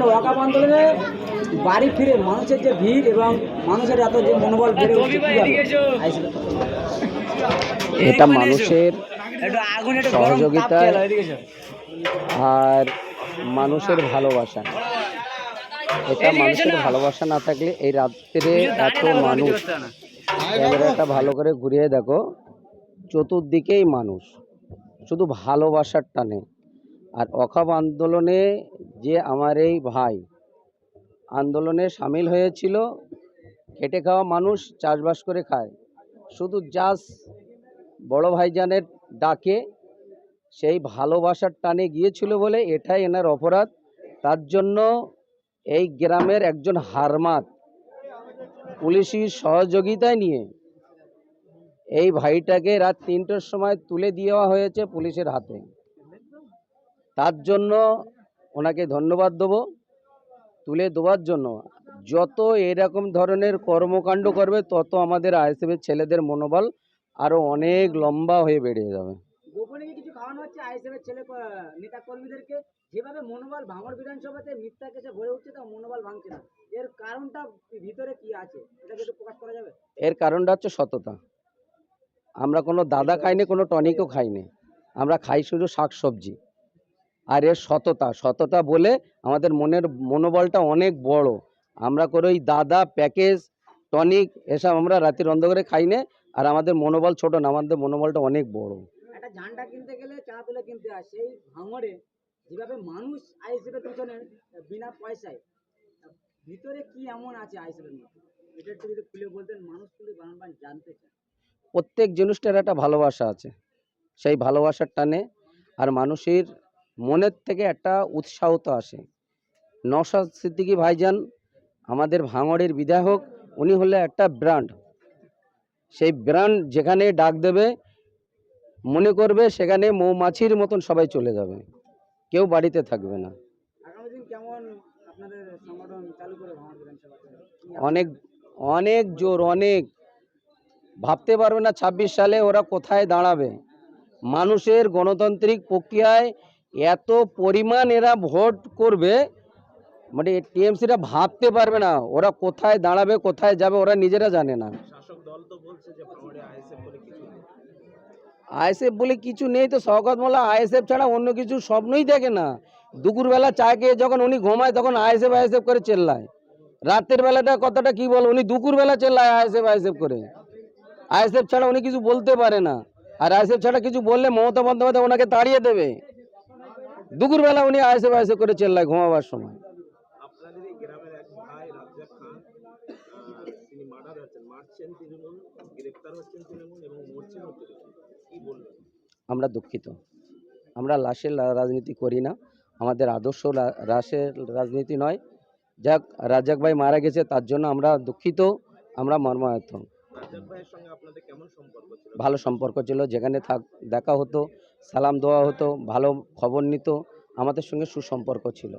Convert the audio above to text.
বলবেন ওয়াকাপ আন্দোলনে বাড়ি ফিরে মানুষের যে ভিড় এবং মানুষের এত যে মনোবল এটা মানুষের সহযোগিতা আর মানুষের ভালোবাসা। এটা মানুষের ভালোবাসা না থাকলে এই রাত্রে এত মানুষ ক্যামেরাটা ভালো করে ঘুরিয়ে দেখো চতুর্দিকেই মানুষ। শুধু ভালোবাসার টানে আর অখাপ আন্দোলনে যে আমার এই ভাই আন্দোলনে সামিল হয়েছিল, খেটে খাওয়া মানুষ চাষবাস করে খায়। শুধু জাস্ট বড় ভাইজানের ডাকে সেই ভালোবাসার টানে গিয়েছিল বলে এটাই এনার অপরাধ। তার জন্য এই গ্রামের একজন হারমাত পুলিশি সহযোগিতায় নিয়ে এই ভাইটাকে রাত তিনটের সময় তুলে দেওয়া হয়েছে পুলিশের হাতে। তার জন্য ওনাকে ধন্যবাদ দেবো তুলে দেওয়ার জন্য। যত এরকম ধরনের কর্মকাণ্ড করবে তত আমাদের আইএসএফের ছেলেদের মনোবল আরও অনেক লম্বা হয়ে বেড়ে যাবে। গোপনে কিছু খাওয়ানো হচ্ছে আইএসএফের ছেলে নেতা কর্মীদেরকে যেভাবে মনোবল ভাঙড় বিধানসভাতে মিথ্যা কেসে ভরে উঠছে তা মনোবল ভাঙছে না। এর কারণটা ভিতরে কি আছে? এটাকে একটু প্রকাশ করা যাবে? এর কারণটা হচ্ছে সততা। আমরা কোনো দাদা খাইনি কোনো টনিকও খাইনি। আমরা খাই শুধু শাক সবজি আর এর সততা সততা বলে আমাদের মনের মনোবলটা অনেক বড়। আমরা করে ওই দাদা প্যাকেজ টনিক এসব আমরা রাতের অন্ধকারে খাই না আর আমাদের মনোবল ছোট না আমাদের মনোবলটা অনেক বড়। একটা ঝান্ডা কিনতে গেলে চাঁদা তুলে কিনতে হয় সেই ভাঙড়ে যেভাবে মানুষ আইএসএফের পিছনে বিনা পয়সায় ভিতরে কি এমন আছে আইএসএফের মধ্যে? এটা একটু যদি খুলে বলতেন মানুষ কিন্তু বারবার জানতে চায়। প্রত্যেক জিনিসটার একটা ভালোবাসা আছে। সেই ভালোবাসার টানে আর মানুষের মনের থেকে একটা উৎসাহ তো আসে। নওশাদ সিদ্দিকী ভাইজান আমাদের ভাঙড়ের বিধায়ক উনি হলে একটা ব্র্যান্ড। সেই ব্র্যান্ড যেখানে ডাক দেবে মনে করবে সেখানে মৌমাছির মতন সবাই চলে যাবে। কেউ বাড়িতে থাকবে না। অনেক অনেক জোর অনেক। ভাবতে পারবে না ছাব্বিশ সালে ওরা কোথায় দাঁড়াবে। মানুষের গণতান্ত্রিক প্রক্রিয়ায় এত পরিমাণ এরা ভোট করবে মানে টিএমসিরা ভাবতে পারবে না ওরা কোথায় দাঁড়াবে কোথায় যাবে ওরা নিজেরা জানে না। আইএসএফ বলে কিছু নেই। তো শওকত মোল্লা আইএসএফ ছাড়া অন্য কিছু স্বপ্নই দেখে না। দুপুরবেলা চা খেয়ে যখন উনি ঘুমায় তখন আইএসএফ আইএসএফ করে চেল্লায়। রাতের বেলাটা কথাটা কি বল উনি দুপুরবেলা চেল্লায় আইএসএফ আইএসএফ করে। আইএসএফ ছাড়া উনি কিছু বলতে পারে না। আর আইএসএফ ছাড়া কিছু বললে মমতা বন্দ্যোপাধ্যায় ওনাকে তাড়িয়ে দেবে। দুপুরবেলা উনি আইএসএফ আইএসএফ করে চেল্লায় ঘুমাবার সময়। আমরা দুঃখিত। আমরা লাশের রাজনীতি করি না। আমাদের আদর্শ রা- লাশের রাজনীতি নয়। যাক রাজাক ভাই মারা গেছে তার জন্য আমরা দুঃখিত। আমরা ছিল? ভালো সম্পর্ক ছিল যেখানে থাক দেখা হতো। সালাম দেওয়া হতো ভালো খবর নিত আমাদের সঙ্গে সুসম্পর্ক ছিল।